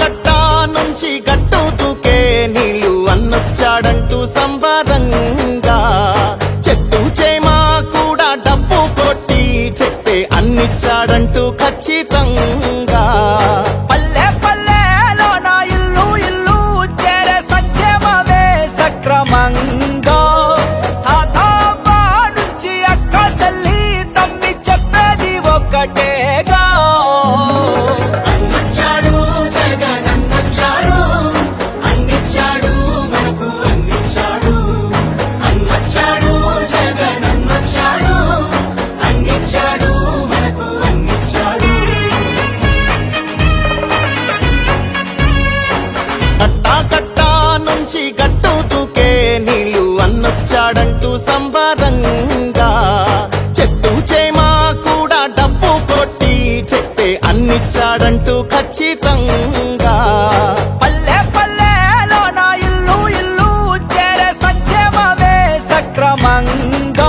కట్ట నుంచి గట్టు దూకే నీళ్ళు అన్నొచ్చాడంటూ సంబరంగా. చెట్టు చేమా కూడా డబ్బు కొట్టి చెప్పే అన్నిచ్చాడంటూ ఖచ్చితంగా. ఇల్లు ఖచ్చితంగా. పల్లె పల్లెలో నా ఇల్లు ఇల్లు చేరే సంక్షేమమే సక్రమంగా.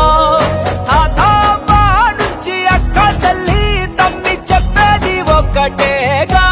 తాతాబా నుంచి అక్క చెల్లి తమ్మి చెప్పేది ఒకటేగా